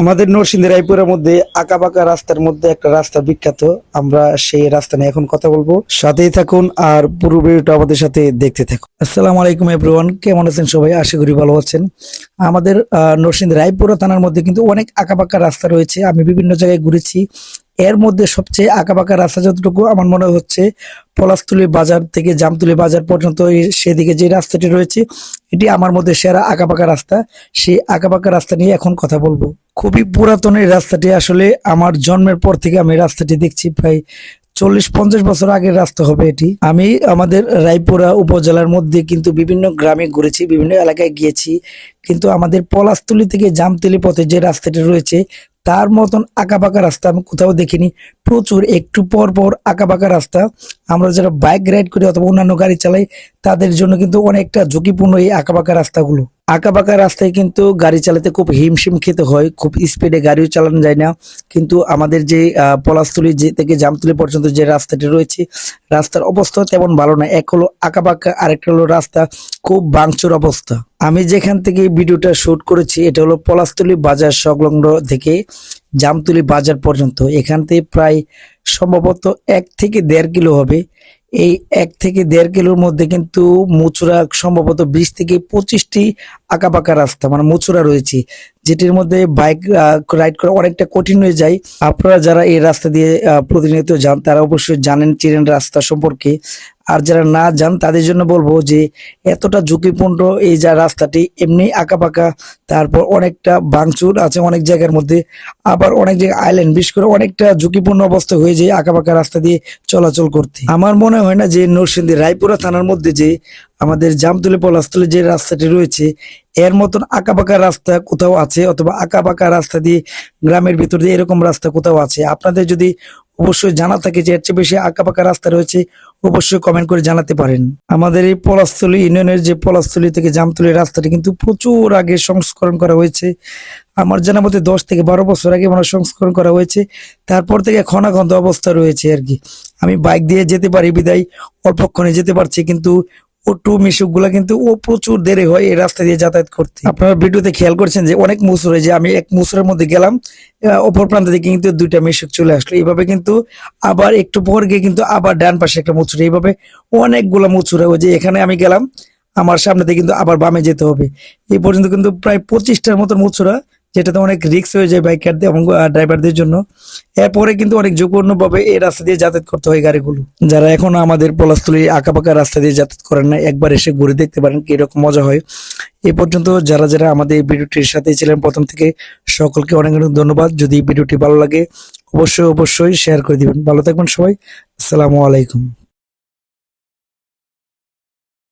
আমাদের নরসিংদী, রায়পুরের মধ্যে আঁকাবাঁকা রাস্তার মধ্যে একটা রাস্তা বিখ্যাত। আমরা সেই রাস্তা নিয়ে এখন কথা বলব। সাথেই থাকুন আর পুরো ভিডিওটা আমাদের সাথে দেখতে থাকুন। আসসালামু আলাইকুম এভরিওয়ান কেমন আছেন সবাই? আশা করি ভালো আছেন। আমাদের নরসিংদী, রায়পুরা থানার মধ্যে কিন্তু অনেক আঁকাবাঁকা রাস্তা রয়েছে। আমি বিভিন্ন জায়গায় ঘুরেছি। এর মধ্যে সবচেয়ে আঁকাবাঁকা রাস্তা যতটুকু আমার মনে হচ্ছে, পলাশতুলি বাজার থেকে জামতুলি বাজার পর্যন্ত সেদিকে যে রাস্তাটি রয়েছে, এটি আমার মধ্যে সেরা আঁকাবাঁকা রাস্তা। সেই আঁকাবাঁকা রাস্তা নিয়ে এখন কথা বলব। খুবই পুরাতন এই রাস্তাটি আসলে আমার জন্মের পর থেকে আমি রাস্তাটি দেখছি, প্রায় চল্লিশ পঞ্চাশ বছর আগের রাস্তা হবে এটি। আমি আমাদের রায়পুরা উপজেলার মধ্যে কিন্তু বিভিন্ন গ্রামে ঘুরেছি, বিভিন্ন এলাকায় গিয়েছি। কিন্তু আমাদের পলাশতুলি থেকে জামতুলি পথে যে রাস্তাটি রয়েছে তার মতন আঁকাবাঁকা রাস্তা আমি কোথাও দেখিনি। প্রচুর, একটু পর পর আঁকাবাঁকা রাস্তা। আমরা যারা বাইক রাইড করি অথবা অন্যান্য গাড়ি চালাই, তাদের জন্য কিন্তু অনেকটা ঝুঁকিপূর্ণ এই আঁকাবাঁকা রাস্তাগুলো। আঁকাবাঁকা রাস্তায় কিন্তু গাড়ি চালাতে খুব হিমশিম খেতে হয়, খুব স্পিডে গাড়িও চালানো যায় না। কিন্তু আমাদের যে পলাশতলি যে থেকে জামতলি পর্যন্ত যে রাস্তাটি রয়েছে, রাস্তার অবস্থা তেমন ভালো না। এক হলো আঁকাবাঁকা, আরেকটা হলো রাস্তা খুব বাংচুর অবস্থা। আমি যেখান থেকে ভিডিওটা শুট করেছি, এটা হলো পলাশতলি বাজার সংলগ্ন থেকে জামতলি বাজার পর্যন্ত। এখান থেকে প্রায় সম্ভবত এক থেকে দেড় কিলো হবে। এই এক থেকে দেড় কিলোর মধ্যে কিন্তু মুচুরা সম্ভবত বিশ থেকে পঁচিশটি আঁকাবাঁকা রাস্তা মানে মুচুরা রয়েছে, যেটির মধ্যে বাইক রাইড করা অনেকটা কঠিন হয়ে যায়। আপনারা যারা এই রাস্তা দিয়ে প্রতিনিয়ত যান, তারা অবশ্যই জানেন চিনেন রাস্তা সম্পর্কে। আর যারা না যান, তাদের জন্য বলব যে এতটা ঝুঁকিপূর্ণ এই যা রাস্তাটি, এমনি আঁকাবাঁকা, তারপর অনেকটা বাংচুর আছে অনেক জায়গার মধ্যে, আবার অনেক জায়গায় আইল্যান্ড বিশেষ করে অনেকটা ঝুঁকিপূর্ণ অবস্থা হয়ে যায় আঁকাবাঁকা রাস্তা দিয়ে চলাচল করতে। আমার মনে হয় না যে নরসিংদী, রায়পুরা থানার মধ্যে যে আমাদের জামতলে পলাশতলে যে রাস্তাটি রয়েছে, এর মতন আঁকাবাঁকা রাস্তা কোথাও আছে? অথবা আঁকাবাঁকা রাস্তা দিয়ে গ্রামের ভিতর দিয়ে এরকম রাস্তা কোথাও আছে? আপনাদের যদি অবশ্যই জানা থাকে যে এর চেয়ে বেশি আঁকাপাকা রাস্তা রয়েছে, অবশ্যই কমেন্ট করে জানাতে পারেন। আমাদের এই পলাশতলী ইউনিয়নের যে পলাশতলী থেকে জামতলী রাস্তাটি কিন্তু প্রচুর আগে সংস্করণ করা হয়েছে। আমার জানা মতে দশ থেকে বারো বছর আগে মানে সংস্করণ করা হয়েছে। তারপর থেকে খনাখন্দ অবস্থা রয়েছে আর কি। আমি বাইক দিয়ে যেতে পারি, বিদায়, অল্পক্ষণে যেতে পারছি, কিন্তু অটো মিশুকগুলা কিন্তু ও প্রচুর দেরি হয় এই রাস্তা দিয়ে যাতায়াত করতে। আপনারা ভিডিওতে খেয়াল করছেন যে অনেক মুসুর যে আমি এক মুসুরের মধ্যে গেলাম অপর প্রান্ত থেকে কিন্তু দুইটা মিশুক চলে আসলো। এইভাবে কিন্তু আবার একটু পর গিয়ে কিন্তু আবার ডান পাশে একটা মুচুরা। এইভাবে অনেকগুলা মুচুরা ওই যে এখানে আমি গেলাম, আমার সামনে থেকে কিন্তু আবার বামে যেতে হবে। এই পর্যন্ত কিন্তু প্রায় পঁচিশটার মতন মুচুরা যেটাতে অনেক রিস্ক হয়ে যায় বাইকারদের এবং ড্রাইভারদের জন্য। এরপরে কিন্তু অনেক ঝুঁকিপূর্ণ ভাবে এই রাস্তা দিয়ে যাতায়াত করতে হয় গাড়িগুলো। যারা এখন আমাদের পলাশতলি আঁকাপাকা রাস্তা দিয়ে যাতায়াত করেন না, একবার এসে ঘুরে দেখতে পারেন কীরকম মজা হয়। এ পর্যন্ত যারা যারা আমাদের এই ভিডিওটির সাথে ছিলেন, প্রথম থেকে সকলকে অনেক অনেক ধন্যবাদ। যদি ভিডিওটি ভালো লাগে, অবশ্যই অবশ্যই শেয়ার করে দিবেন। ভালো থাকবেন সবাই। আসসালামু আলাইকুম।